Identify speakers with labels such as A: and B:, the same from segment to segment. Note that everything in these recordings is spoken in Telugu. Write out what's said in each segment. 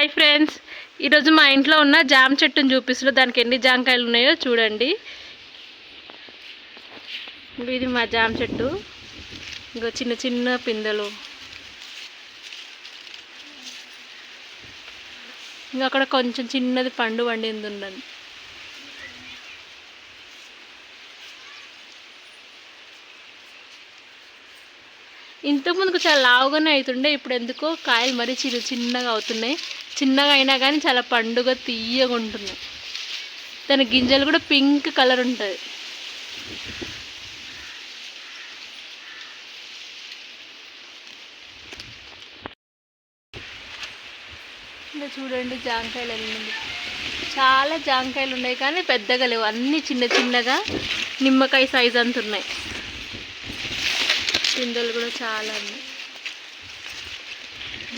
A: Hi friends. ఈరోజు మా ఇంట్లో ఉన్న జామ చెట్టుని చూపిస్తున్నా. దానికి ఎన్ని జామకాయలు ఉన్నాయో చూడండి. ఇది మా జామ చెట్టు. ఇంకో చిన్న చిన్న పిందెలు. ఇంకా అక్కడ కొంచెం చిన్నది పండు వండింది ఉండండి ఇంతకుముందుకు చాలా లావుగానే అవుతుండే ఇప్పుడు ఎందుకో కాయలు మరీ చిన్న చిన్నగా అవుతున్నాయి. చిన్నగా అయినా కానీ చాలా పండుగ తీయగా ఉంటున్నాయి. దాని గింజలు కూడా పింక్ కలర్ ఉంటుంది ఇంకా చూడండి జాంకాయలు వెళ్ళింది చాలా జాంకాయలు ఉన్నాయి కానీ పెద్దగా లేవు. అన్నీ చిన్న చిన్నగా నిమ్మకాయ సైజ్ అంత ఉన్నాయి. పిందెలు కూడా చాలా ఉన్నాయి.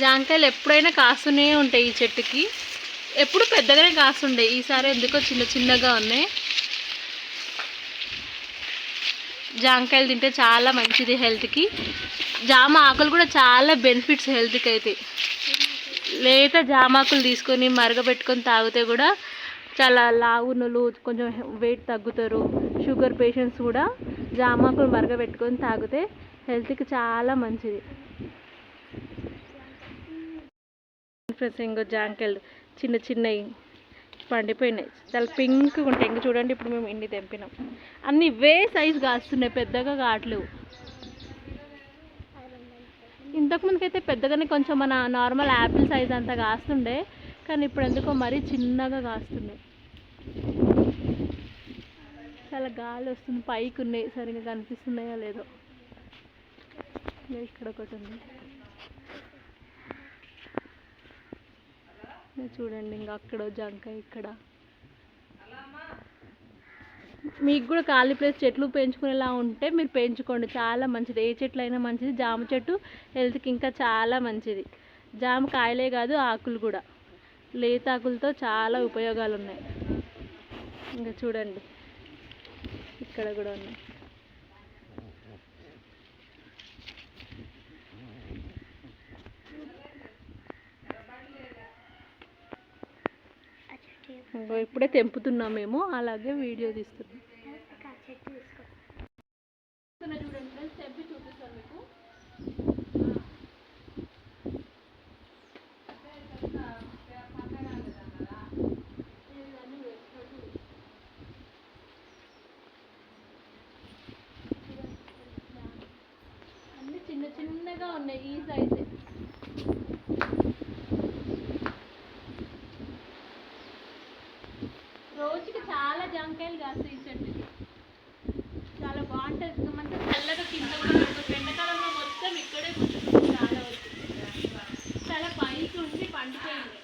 A: జాంకాయలు ఎప్పుడైనా కాస్తూనే ఉంటాయి ఈ చెట్టుకి. ఎప్పుడు పెద్దగానే కాస్తుండే. ఈసారి ఎందుకో చిన్న చిన్నగా ఉన్నాయి. జాంకాయలు తింటే చాలా మంచిది హెల్త్కి. జామ ఆకులు కూడా చాలా బెనిఫిట్స్ హెల్త్కి అయితే లేత జామాకులు తీసుకొని మరగబెట్టుకొని తాగితే కూడా చాలా లావునులు కొంచెం వెయిట్ తగ్గుతారు. షుగర్ పేషెంట్స్ కూడా జామాకులు మరగబెట్టుకొని తాగితే హెల్త్కి చాలా మంచిది. ఫ్రెండ్స్ ఇంకో జాంకాయలు చిన్న చిన్నవి పండిపోయినాయి. చాలా పింక్గా ఉంటాయి. ఇంక చూడండి ఇప్పుడు మేము ఇన్ని తెంపినాం. అన్ని ఇవే సైజు కాస్తున్నాయి. పెద్దగా కావట్లేవు. ఇంతకుముందుకైతే పెద్దగానే కొంచెం మన నార్మల్ యాపిల్ సైజ్ అంత కాస్తుండే. కానీ ఇప్పుడు ఎందుకో మరీ చిన్నగా కాస్తున్నాయి. చాలా గాలి వస్తుంది పైకి ఉన్నాయి సరిగ్గా కనిపిస్తున్నాయో లేదో. ఇక్కడ ఒకటి ఉంది. చూడండి ఇంకా అక్కడ జంక ఇక్కడ. మీకు కూడా ఖాళీ ప్లేస్ చెట్లు పెంచుకునేలా ఉంటే మీరు పెంచుకోండి. చాలా మంచిది. ఏ చెట్లు అయినా మంచిది. జామ చెట్టు హెల్త్కి ఇంకా చాలా మంచిది. జామ కాయలే కాదు ఆకులు కూడా. లేతాకులతో చాలా ఉపయోగాలు ఉన్నాయి ఇంకా చూడండి. ఇక్కడ కూడా ఉన్నాయి. ఇప్పుడే తెంపుతున్నాం మేము. అలాగే వీడియో తీస్తున్నాం చూడండి ఫ్రెండ్స్ తెంపి చూపిస్తాను మీకు అన్ని చిన్న చిన్నగా ఉన్నాయి ఈ సైజే రోజుకి చాలా జాంకాయలు కాస్తాయి ఈ చెట్టుకి చాలా బాగుంటుంది ఇంకా మంచిగా చల్లగా కింద కూడా పడుతుంది ఎండాకాలంలో మొత్తం ఇక్కడే కూర్చుంటుంది చాలా వరకు చాలా పైకి ఉండి పండిపోయింది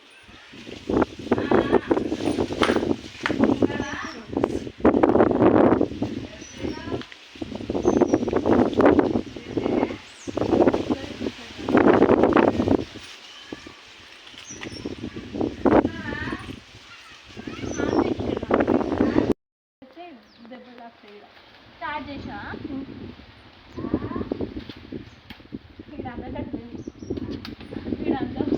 A: వచ్చే దెబ్బలు తాకుతాయి ఈడ. స్టార్ట్ చేసా ఇక్కడ అందగట్టు ఇక్కడ అందం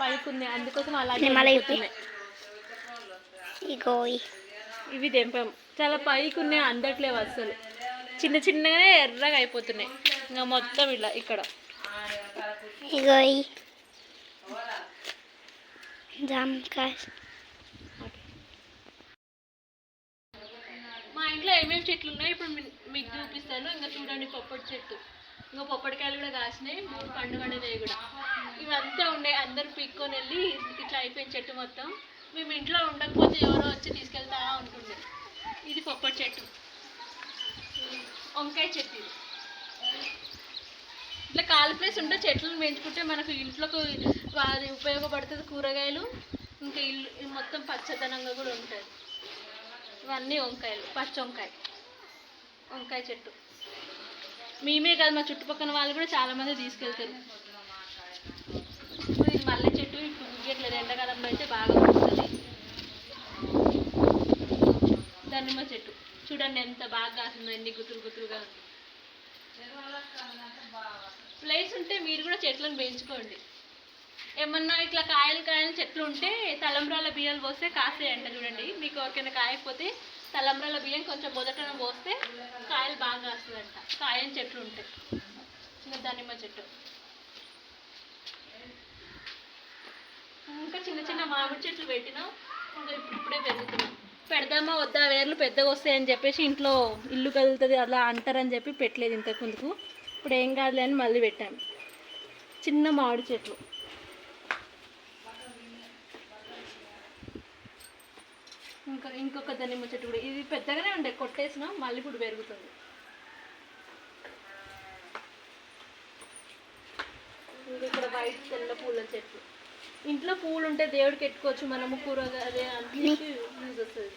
A: పైకి ఉంది అందుకోసం అలాగే
B: ఇవి.
A: ఉండిపోతున్నాయి.
B: ఇగో
A: ఇవి తెంపాం. చాలా పైకి ఉన్నాయి అందట్లేవు అస్సలు. చిన్న చిన్నగానే ఎర్రగా అయిపోతున్నాయి. ఇంకా మొత్తం ఇలా ఇక్కడ.
B: ఇగో జామకాయ
A: మా ఇంట్లో ఏమేమి చెట్లు ఉన్నాయో ఇప్పుడు మీకు చూపిస్తాను. ఇంకా చూడండి పొప్పటి చెట్టు. ఇంకా పొప్పటికాయలు కూడా కాసినాయి మూడు పండు పండినాయి కూడా. ఇవంతా ఉండే అందరు పీక్కొని వెళ్ళి ఇట్లా అయిపోయింది చెట్టు మొత్తం. మేము ఇంట్లో ఉండకపోతే ఎవరో వచ్చి తీసుకెళ్తా ఉంటుండే. ఇది పొప్పటి చెట్టు. వంకాయ చెట్టు ఇది. ఇట్లా ఖాళీ ప్లేస్ ఉంటే చెట్లను పెంచుకుంటే మనకు ఇంట్లోకి అది ఉపయోగపడుతుంది కూరగాయలు. ఇంకా ఇల్లు ఇది మొత్తం పచ్చదనంగా కూడా ఉంటుంది ఇవన్నీ వంకాయలు పచ్చ వంకాయ. వంకాయ చెట్టు. మేమే కాదు మా చుట్టుపక్కల వాళ్ళు కూడా చాలామంది తీసుకెళ్తారు. ఇప్పుడు ఇది మల్లె చెట్టు ఇప్పుడు ముగ్గట్లేదు ఎండాకాలంలో అయితే బాగా వస్తుంది దానిమ్మ చెట్టు. చూడండి ఎంత బాగా కాసిందో ఎన్ని గుతులు గుతులుగా. ప్లేస్ ఉంటే మీరు కూడా చెట్లను పెంచుకోండి. ఏమన్నా ఇట్లా కాయలు కాయలు చెట్లు ఉంటే తలంబ్రాల బియ్యాలు పోస్తే కాసేయంట చూడండి. మీకు ఓకేనా కాయకపోతే తలంబ్రాల బియ్యం కొంచెం మొదటన పోస్తే కాయలు బాగా వస్తుందంట కాయని చెట్లు ఉంటాయి. చిన్న దానిమ్మ చెట్టు. ఇంకా చిన్న చిన్న మామిడి చెట్లు పెట్టినాం. ఇంకా ఇప్పుడు ఇప్పుడే పెరుగుతున్నాం. పెడదామా వద్దా? వేర్లు పెద్దగా వస్తాయని చెప్పేసి ఇంట్లో ఇల్లు కదులుతుంది అలా అంటారని చెప్పి పెట్టలేదు ఇంతకు ముందుకు. ఇప్పుడు ఏం కాదులే అని మళ్ళీ పెట్టాము చిన్న మామిడి చెట్లు. ఇంకా ఇంకొక దానిమ్మ చెట్టు కూడా. ఇది పెద్దగానే ఉండే కొట్టేసిన మళ్ళీ ఇప్పుడు పెరుగుతుంది. ఇంకా ఇక్కడ వైట్ తెల్ల పూల చెట్లు. ఇంట్లో పూలు ఉంటే దేవుడికి ఎట్టుకోవచ్చు మనము కూరగాయ అదే అన్నిటికీ యూజ్ వస్తుంది.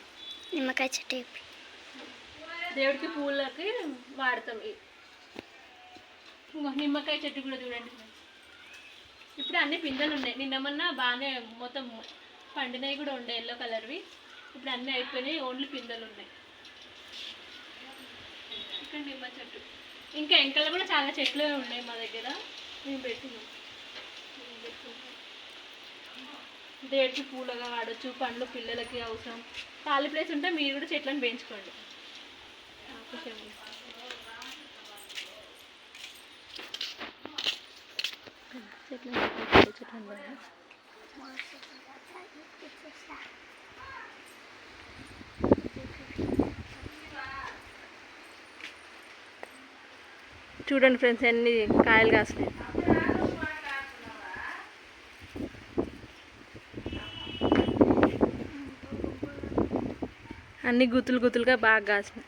B: నిమ్మకాయ చెట్టు.
A: దేవుడికి పూలకి వాడతాం. నిమ్మకాయ చెట్టు కూడా చూడండి. ఇప్పుడు అన్ని పిందెలు ఉన్నాయి. నిన్న మొన్న బాగానే మొత్తం పండినవి కూడా ఉండే ఎల్లో కలర్వి. ఇప్పుడు అన్నీ అయిపోయినాయి ఓన్లీ పిందెలు ఉన్నాయి. ఇక్కడ నిమ్మ చెట్టు. ఇంకా ఎంకలు కూడా చాలా చెట్లు ఉన్నాయి మా దగ్గర. మేము పెట్టినాం. మేము పూలగా వాడచ్చు పండ్లు పిల్లలకి అవసరం. ఖాళీ ప్లేస్ ఉంటే మీరు కూడా చెట్లను పెంచుకోండి. చెట్లను చెట్లను చూడండి ఫ్రెండ్స్ అన్ని కాయలు కాసినాయి. అన్ని గుత్తులు గుత్తులుగా బాగా కాసినాయి.